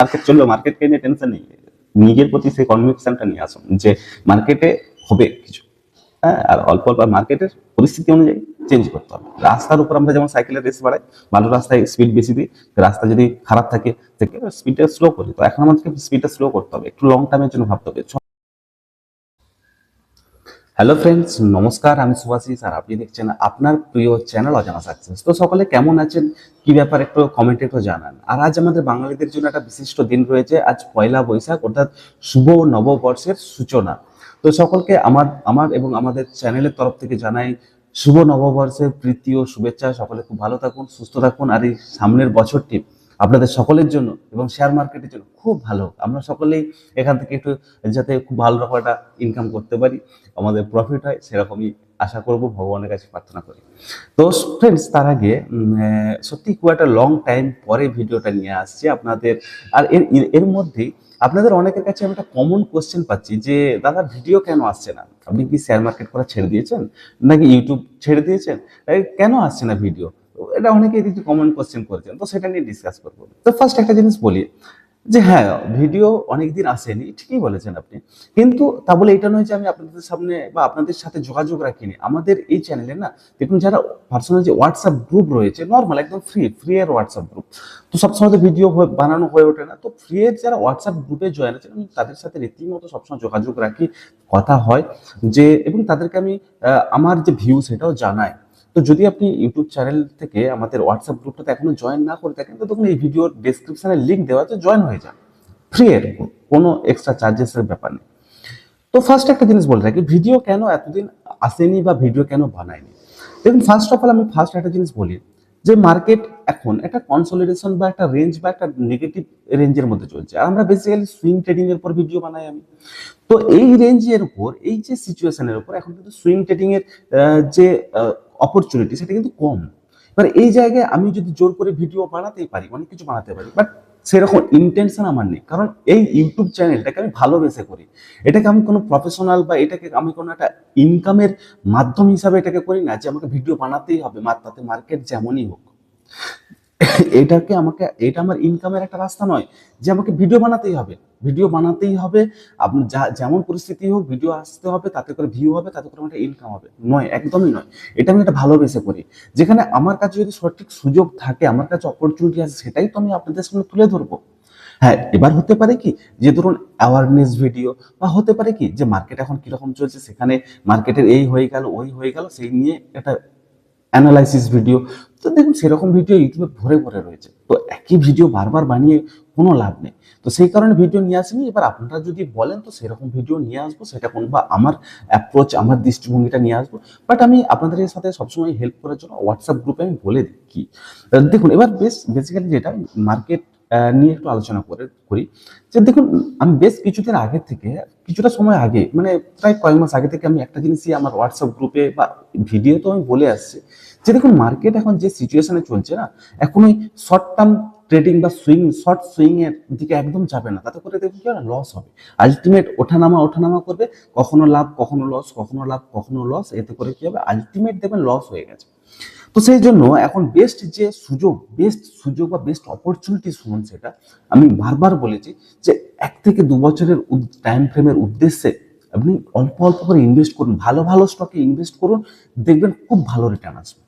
Market চলবে মার্কেটকে নিয়ে টেনশন নেই। নিজের প্রতি সেই কনভিকশনটা নিয়ে আসুন যে মার্কেটে হবে কিছু। হ্যাঁ আর অল্প অল্প মার্কেটের পরিস্থিতি অনুযায়ী চেঞ্জ করতে হবে। রাস্তার উপর আমরা যেমন সাইকেলের রেস বাড়াই, ভালো রাস্তায় স্পিড বেশি দিই, রাস্তা যদি খারাপ থাকে স্পিডটা স্লো করি। তো এখন আমাদেরকে স্পিডটা স্লো করতে হবে। একটু লং টার্মের জন্য ভাবতে হবে। হ্যালো ফ্রেন্ডস নমস্কার, আমি সুভাষিস আর আপনি দেখছেন আপনার প্রিয় চ্যানেল অজানা সাকসেস তো সকলে কেমন আছেন? কি ব্যাপার একটু কমেন্টে একটু জানান। আর আজ আমাদের বাঙালিদের জন্য একটা বিশিষ্ট দিন রয়েছে, আজ পয়লা বৈশাখ, অর্থাৎ শুভ নববর্ষের সূচনা। তো সকলকে আমার আমার এবং আমাদের চ্যানেলের তরফ থেকে জানাই শুভ নববর্ষের প্রীতি ও শুভেচ্ছা। সকলে খুব ভালো থাকুন, সুস্থ থাকুন। আর এই সামনের বছরটি আপনাদের সকলের জন্য এবং শেয়ার মার্কেটের জন্য খুব ভালো আমরা সকলেই এখান থেকে একটু যাতে খুব ভালো রকম একটা ইনকাম করতে পারি, আমাদের প্রফিট হয়, সেরকমই আশা করব, ভগবানের কাছে প্রার্থনা করি। তো ফ্রেন্ডস তার আগে সত্যি খুব একটা লং টাইম পরে ভিডিওটা নিয়ে আসছি আপনাদের। আর এর, এর- মধ্যেই আপনাদের অনেকের কাছে আমি একটা কমন কোশ্চেন পাচ্ছি যে, দাদা ভিডিও কেন আসছে না? আপনি কি শেয়ার মার্কেট করা ছেড়ে দিয়েছেন? নাকি ইউটিউব ছেড়ে দিয়েছেন? কেন আসছে না ভিডিও এটা অনেকে কিছু কমন কোশ্চেন করেছেন, তো সেটা নিয়ে ডিসকাস করব। তো ফার্স্ট একটা জিনিস বলি, যে হ্যাঁ ভিডিও অনেকদিন আসেনি, ঠিকই বলেছেন আপনি, কিন্তু তা বলে এটা নয় যে আমি আপনাদের সামনে বা আপনাদের সাথে যোগাযোগ রাখিনি। আমাদের এই চ্যানেলে না, দেখুন যারা পার্সোনাল যে হোয়াটসঅ্যাপ গ্রুপ রয়েছে নর্মাল একদম ফ্রি ফ্রি এর হোয়াটসঅ্যাপ গ্রুপ তো সবসময় তো ভিডিও বানানো হয়ে ওঠে না, তো ফ্রি এর যারা হোয়াটসঅ্যাপ গ্রুপে জয়েন আছেন, আমি তাদের সাথে রীতিমতো সবসময় যোগাযোগ রাখি, কথা হয়, যে, এবং তাদেরকে আমি আমার যে ভিউ সেটাও জানাই। তো যদি আপনি ইউটিউব চ্যানেল থেকে আমাদের হোয়াটসঅ্যাপ গ্রুপটাতে এখনও জয়েন না করে থাকেন, তো তখন এই ভিডিওর ডেসক্রিপশনে লিঙ্ক দেওয়া আছে জয়েন হয়ে যান। ফ্রি এর কোনো এক্সট্রা চার্জেসের ব্যাপার নেই। তো ফার্স্ট একটা জিনিস বলে রাখি ভিডিও কেন এতদিন আসেনি বা ভিডিও কেন বানায়নি? দেখুন ফার্স্ট অফ অল আমি ফার্স্ট একটা জিনিস বলি, যে মার্কেট এখন একটা কনসলিডেশন বা একটা রেঞ্জ বা একটা নেগেটিভ রেঞ্জের মধ্যে চলছে। আর আমরা বেসিক্যালি সুইং ট্রেডিং এর উপর ভিডিও বানাই আমি। তো এই রেঞ্জের উপর, এই যে সিচুয়েশনের উপর, এখন কিন্তু সুইং ট্রেডিং এর যে অপরচুনিটি সেটা কিন্তু কম। এবার এই জায়গায় আমি যদি জোর করে ভিডিও বানাতেই পারি, অনেক কিছু বানাতে পারি বাট সেরকম ইন্টেনশন আমার নেই। কারণ এই ইউটিউব চ্যানেলটাকে আমি ভালোবেসে করি। এটাকে আমি কোনো প্রফেশনাল বা এটাকে আমি কোনো একটা ইনকামের মাধ্যম হিসাবে এটাকে করি না যে আমাকে ভিডিও বানাতেই হবে তাতে মার্কেট যেমনই হোক। এটাকে আমাকে, এটা আমার ইনকামের একটা রাস্তা নয় যে আমাকে ভিডিও বানাতেই হবে। ভিডিও বানাতেই হবে আপনি যা, যেমন পরিস্থিতি হোক ভিডিও আসতে হবে, তাতে করে ভিউ হবে, তাতে করে আমার একটা ইনকাম হবে। নয়, একদমই নয়। এটা আমি একটা ভালোবেসে করি। যেখানে আমার কাছে যদি সঠিক সুযোগ থাকে, আমার কাছে অপরচুনিটি আছে, সেটাই তো আমি আপনাদের সামনে তুলে ধরবো। হ্যাঁ এবার হতে পারে কি যে ধরুন অ্যাওয়ারনেস ভিডিও বা হতে পারে কি যে মার্কেট এখন কীরকম চলছে, সেখানে মার্কেটের এই হয়ে গেল, ওই হয়ে গেল, সেই নিয়ে একটা অ্যানালাইসিস ভিডিও তো দেখুন, সেরকম ভিডিও ইউটিউবে ভরে ভরে রয়েছে। তো একই ভিডিও বারবার বানিয়ে কোনো লাভ নেই। তো সেই কারণে ভিডিও নিয়ে আসিনি। এবার আপনারা যদি বলেন, তো সেরকম ভিডিও নিয়ে আসব, সেটা কোন বা আমার অ্যাপ্রোচ আমার দৃষ্টিভঙ্গিটা নিয়ে আসব। বাট আমি আপনাদের সাথে সবসময় হেল্প করার জন্য হোয়াটসঅ্যাপ গ্রুপে আমি বলে দিই কি। দেখুন, এবার বেশ বেসিক্যালি যেটা মার্কেট নিয়ে একটু আলোচনা করে করি। যে দেখুন, আমি বেশ কিছুদিন আগে থেকে, কিছুটা সময় আগে মানে প্রায় কয়েক মাস আগে থেকে আমি একটা জিনিসই আমার হোয়াটসঅ্যাপ গ্রুপে বা ভিডিও তো আমি বলে আসছি। যে দেখুন মার্কেট এখন যে সিচুয়েশনে চলছে না, এখন ওই শর্ট টার্ম ট্রেডিং বা সুইং শর্ট সুইং এর দিকে একদম যাবে না। তাতে করে দেখুন কি লস হবে। আলটিমেট ওঠানামা ওঠানামা করবে, কখনো লাভ, কখনো লস কখনো লাভ, কখনো লস এতে করে কি হবে আলটিমেট দেখবেন লস হয়ে গেছে। তো সেই জন্য এখন বেস্ট যে সুযোগ বেস্ট সুযোগ বা বেস্ট অপরচুনিটি শুনুন সেটা, আমি বারবার বলেছি যে এক থেকে দু বছরের টাইম ফ্রেমের উদ্দেশ্যে আপনি অল্প অল্প করে ইনভেস্ট করুন, ভালো ভালো স্টকে ইনভেস্ট করুন, দেখবেন খুব ভালো রিটার্ন আসবে।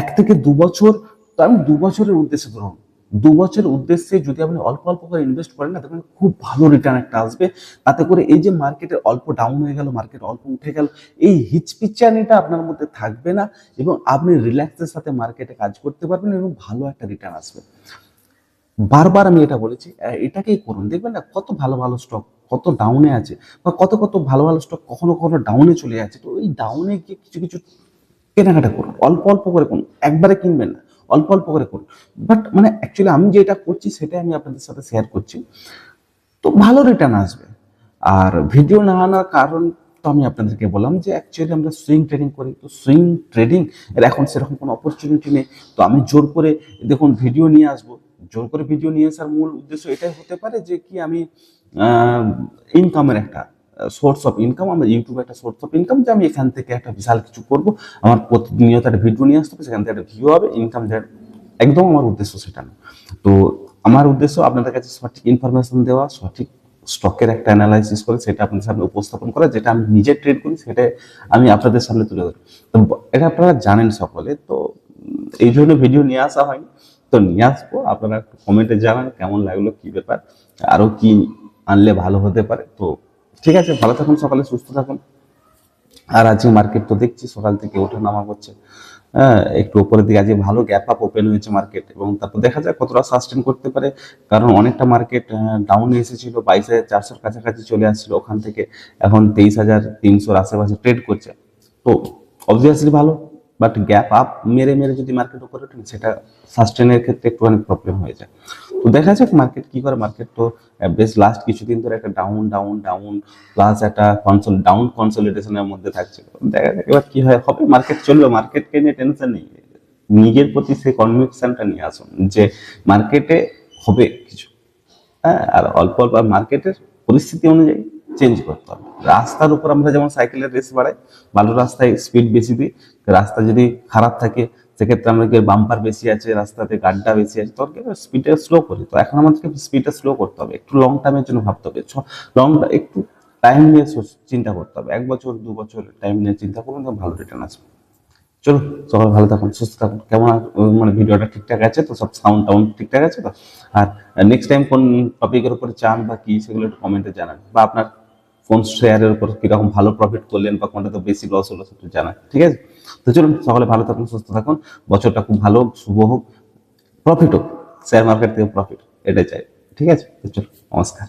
এক থেকে দু বছর, তো আমি দু বছরের উদ্দেশ্যে ধরুন দু বছরের উদ্দেশ্যে যদি আপনি অল্প অল্প করে ইনভেস্ট করেন না দেখবেন খুব ভালো রিটার্ন একটা আসবে। তাতে করে এই যে মার্কেটে অল্প ডাউন হয়ে গেল মার্কেট অল্প উঠে গেল, এই হিচপিচানিটা আপনার মধ্যে থাকবে না এবং আপনি রিল্যাক্সের সাথে মার্কেটে কাজ করতে পারবেন এবং ভালো একটা রিটার্ন আসবে। বারবার আমি এটা বলেছি এটাকেই করুন। দেখবেন না, কত ভালো ভালো স্টক কত ডাউনে আছে বা কত কত ভালো ভালো স্টক কখনো কখনো ডাউনে চলে যাচ্ছে। তো এই ডাউনে গিয়ে কিছু কিছু কেনাকাটা করুন, অল্প অল্প করে করুন। একবারে কিনবেন না। অল্প অল্প করে করুন। বাট মানে অ্যাকচুয়ালি আমি যেটা করছি সেটাই আমি আপনাদের সাথে শেয়ার করছি। তো ভালো রিটার্ন আসবে। আর ভিডিও না আনার কারণ তো আমি আপনাদেরকে বললাম যে অ্যাকচুয়ালি আমরা সুইং ট্রেডিং করি। তো সুইং ট্রেডিং এর এখন সেরকম কোনো অপরচুনিটি নেই। তো আমি জোর করে দেখুন ভিডিও নিয়ে আসব। জোর করে ভিডিও নিয়ে আসার মূল উদ্দেশ্য এটাই হতে পারে যে কি আমি ইনকামের একটা সোর্স অফ ইনকাম আমার ইউটিউবে একটা সোর্স অফ ইনকাম যে আমি এখান থেকে একটা বিশাল কিছু করব। আমার প্রতিনিয়ত একটা ভিডিও নিয়ে আসতে হবে, সেখান থেকে একটা ভিউ হবে ইনকাম একদম আমার উদ্দেশ্য সেটা না। তো আমার উদ্দেশ্য আপনাদের কাছে সঠিক ইনফরমেশন দেওয়া, সঠিক স্টকের একটা অ্যানালাইসিস করে সেটা আপনাদের সামনে উপস্থাপন করা, যেটা আমি নিজে ট্রেড করি, সেটা আমি আপনাদের সামনে তুলে ধরি। তো এটা আপনারা জানেন সকলে, তো এই জন্য ভিডিও নিয়ে আসা হয়নি। তো নিয়ে আসব, আপনারা কমেন্টে জানান, কেমন লাগল, কি ব্যাপার আরও কি আনলে ভালো হতে পারে। তো ঠিক আছে, ভালো থাকুন, সকালে সুস্থ থাকুন। আর আজকে মার্কেট তো দেখছি, সকাল থেকে ওঠা নামা করছে হ্যাঁ একটু উপরের দিকে আজকে ভালো গ্যাপ আপ ওপেন হয়েছে মার্কেট এবং তারপর দেখা যায় কতটা সাস্টেন করতে পারে। কারণ অনেকটা মার্কেট ডাউন এসেছিল, বাইশ হাজার চারশোর কাছাকাছি চলে আসছিল ওখান থেকে। এখন তেইশ হাজার তিনশোর আশেপাশে ট্রেড করছে। তো অবভিয়াসলি ভালো। বাট গ্যাপ আপ মেরে মেরে যদি মার্কেট উপরে ওঠে, সেটা সাস্টেনের ক্ষেত্রে একটুখানি প্রবলেম হয়ে যায়। তো দেখা যাক মার্কেট কি করে। মার্কেট তো বেশ লাস্ট কিছুদিন ধরে একটা ডাউন ডাউন ডাউন প্লাস একটা কনসোল ডাউন কনসোলিডেশনের মধ্যে থাকছে। দেখা যাক এবার কি হয়, হবে মার্কেট চলবে মার্কেটকে নিয়ে টেনশন নেই। নিজের প্রতি সেই কনভিকশনটা নিয়ে আসুন যে মার্কেটে হবে কিছু। হ্যাঁ আর অল্প অল্প মার্কেটের পরিস্থিতি অনুযায়ী চেঞ্জ করতে হবে। রাস্তার উপর আমরা যেমন সাইকেলের রেস বাড়াই, ভালো রাস্তায় স্পিড বেশি দিই, রাস্তা যদি খারাপ থাকে, সেক্ষেত্রে আমরা কি বাম্পার বেশি আছে, রাস্তাতে গাড্ডা বেশি আছে তখন স্পিডে স্লো করি। তো এখন আমাদেরকে স্পিডটা স্লো করতে হবে, একটু লং টাইমের জন্য ভাবতে হবে। লং একটু টাইম নিয়ে চিন্তা করতে হবে। এক বছর, দু বছর টাইম নিয়ে চিন্তা করুন ভালো রিটার্ন আসবে। চলো সবাই ভালো থাকুন, সুস্থ থাকুন। কেমন মানে ভিডিওটা ঠিকঠাক আছে? তো সব সাউন্ড টাউন্ড ঠিকঠাক আছে তো? আর নেক্সট টাইম কোন টপিকের উপরে চান বা কি, সেগুলো একটু কমেন্টে জানান। বা আপনার কোন শেয়ারের উপর কীরকম ভালো প্রফিট করলেন বা কোনটা তো বেশি লস হলো সেটা জানা। ঠিক আছে? তো চলুন, সকলে ভালো থাকুন, সুস্থ থাকুন। বছরটা খুব ভালো, শুভ হোক প্রফিট হোক শেয়ার মার্কেট থেকে প্রফিট এটাই চাই। ঠিক আছে? তো চলো নমস্কার।